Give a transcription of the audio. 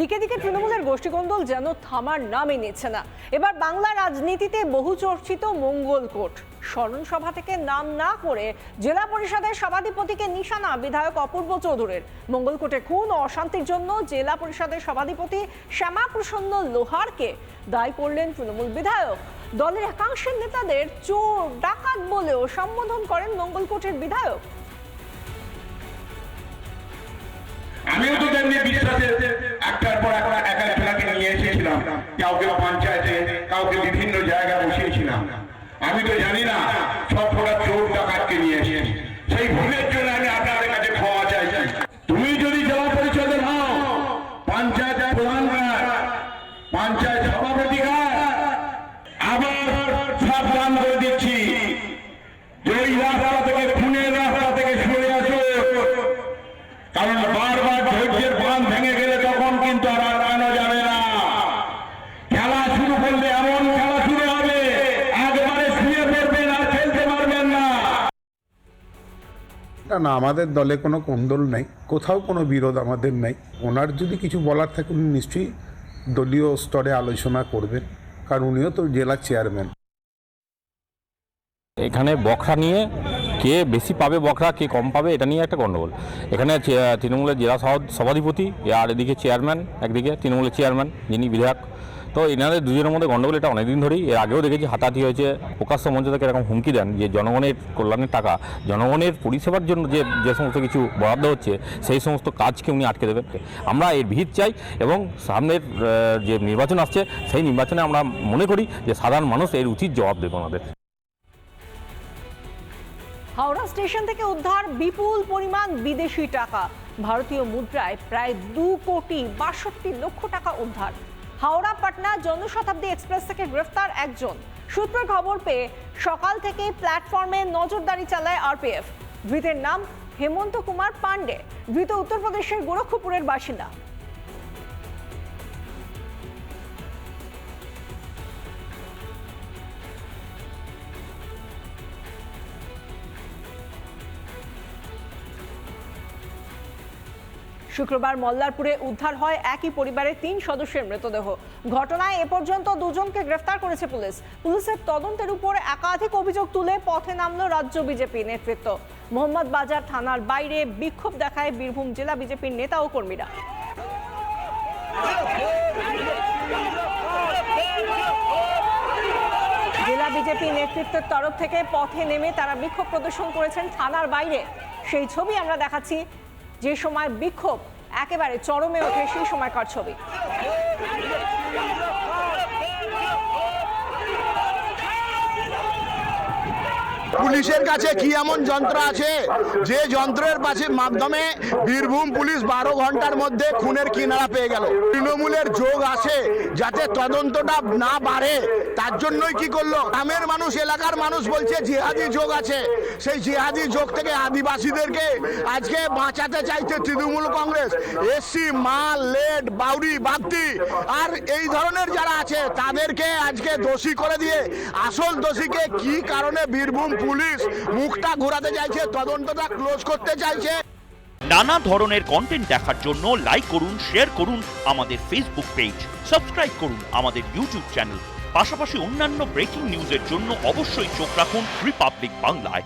দিকে দিকে তৃণমূলের গোষ্ঠীকন্দল যেন থামার নামই নিচ্ছে না। এবার বাংলা রাজনীতিতে বহু চর্চিত মঙ্গলকোট স্মরণ সভা থেকে নাম না করে জেলা পরিষদের সভাধিপতিকে নিশানা বিধায়ক অপূর্ব চৌধুরীর। মঙ্গলকোটে খুন ও অশান্তির জন্য জেলা পরিষদের সভাধিপতি শ্যামা প্রসন্ন লোহারকে দায়ী করলেন তৃণমূল বিধায়ক। দলের একাংশের নেতাদের চোর, ডাকাত বলেও সম্বোধন করেন মঙ্গলকোটের বিধায়ক। আমিও তো তেমনি বিশ্বাসে একটার পর একটা এক একজনাকে নিয়ে এসেছিলাম। কাউকে পঞ্চায়েতে, কাউকে বিভিন্ন জায়গায় বসিয়েছিলাম। আমি তো জানি না, সব ফোটা চোর ডাকাতকে নিয়ে এসেছি। সেই ভুলের জন্য আমি আপনাদের কাছে ক্ষমা চাই। তুমি যদি জেলা পরিষদের হও পঞ্চায়েত প্রধান পঞ্চায়েত সভাপতি কার, আবার সব দান করে দিচ্ছি যে ওই রাস্তা থেকে খুনের রাস্তা থেকে সরে আসো কারণ বারবার ধৈর্যের বাঁধ ভেঙে গেলে তখন কিন্তু আর আটকানো যাবে না খেলা শুরু করলে এমন খেলা শুরু হবে একবারে শুয়ে পড়বেন আর খেলতে পারবেন না না না, আমাদের দলে কোনো কোন্দল নাই, কোথাও কোনো বিরোধ আমাদের নাই। ওনার যদি কিছু বলার থাকে, উনি নিশ্চয়ই দলীয় স্তরে আলোচনা করবেন, কারণ উনিও তো জেলা চেয়ারম্যান। এখানে বখরা নিয়ে কে বেশি পাবে বখরা, কে কম পাবে, এটা নিয়ে একটা গণ্ডগোল। এখানে তৃণমূলের জেলা সভাধিপতি, আর এদিকে চেয়ারম্যান, একদিকে তৃণমূলের চেয়ারম্যান, যিনি বিধায়ক। তো এনাদের দুজনের মধ্যে গণ্ডগোল এটা অনেকদিন ধরেই। এর আগেও দেখেছি হাতাহাতি হয়েছে। প্রকাশ্য মঞ্চ থেকে এরকম হুমকি দেন যে জনগণের কল্যাণের টাকা, জনগণের পরিষেবার জন্য যে যে সমস্ত কিছু বরাদ্দ হচ্ছে, সেই সমস্ত কাজকে উনি আটকে দেবেন। আমরা এর ভিত চাই এবং সামনের যে নির্বাচন আসছে, সেই নির্বাচনে আমরা মনে করি যে সাধারণ মানুষ এর উচিত জবাব দেবে আমাদের হাওড়া স্টেশন থেকে উদ্ধার বিপুল পরিমাণ বিদেশি টাকা। ভারতীয় মুদ্রায় প্রায় দু কোটি বাষট্টি লক্ষ টাকা উদ্ধার। হাওড়া পাটনা জনশতাব্দী এক্সপ্রেস থেকে গ্রেফতার একজন। সূত্রের খবর পেয়ে সকাল থেকে প্ল্যাটফর্মে নজরদারি চালায় আরপিএফ। ধৃতের নাম হেমন্ত কুমার পান্ডে ধৃত উত্তরপ্রদেশের গোরক্ষপুরের বাসিন্দা। শুক্রবার মল্লারপুরে উদ্ধার হয় একই পরিবারের তিন সদস্যের মৃতদেহ। ঘটনায় এ পর্যন্ত দুজনকে গ্রেফতার করেছে পুলিশ। পুলিশের তদন্তের উপর একাধিক অভিযোগ তুলে পথে নামলো রাজ্য বিজেপি নেতৃত্ব। মোহাম্মদ বাজার থানার বাইরে বিক্ষোভ দেখায় বীরভূম জেলা বিজেপির নেতা ও কর্মীরা। জেলা বিজেপি নেতৃত্বের তরফ থেকে পথে নেমে তারা বিক্ষোভ প্রদর্শন করেছেন থানার বাইরে। সেই ছবি আমরা দেখাচ্ছি যে সময় বিক্ষোভ একেবারে চরমে ওঠে সেই সময়কার ছবি। পুলিশের কাছে কি এমন যন্ত্র আছে? যে যন্ত্রের পাশে মাধ্যমে বীরভূম পুলিশ বারো ঘণ্টার মধ্যে খুনের কিনারা পেয়ে গেল। তৃণমূলের যোগ আছে যাতে তদন্তটা না বাড়ে। তার জন্যই কি করল? গ্রামের মানুষ, এলাকার মানুষ বলছে, জিহাদি যোগ আছে। সেই জিহাদি যোগ থেকে আদিবাসীদেরকে আজকে বাঁচাতে চাইছে তৃণমূল কংগ্রেস। এসসি মাল, লেড, বাউরি বাগদি আর এই ধরনের যারা আছে, তাদেরকে আজকে দোষী করে দিয়ে, আসল দোষীকে কি কারণে বীরভূম পুলিশ মুখটা ঘোরাতে চাইছে, তদন্তটা ক্লোজ করতে চাইছে। নানা ধরনের কন্টেন্ট দেখার জন্য লাইক করুন শেয়ার করুন আমাদের ফেসবুক পেজ সাবস্ক্রাইব করুন আমাদের ইউটিউব চ্যানেল পাশাপাশি অন্যান্য ব্রেকিং নিউজের জন্য অবশ্যই চোখ রাখুন রিপাবলিক বাংলায়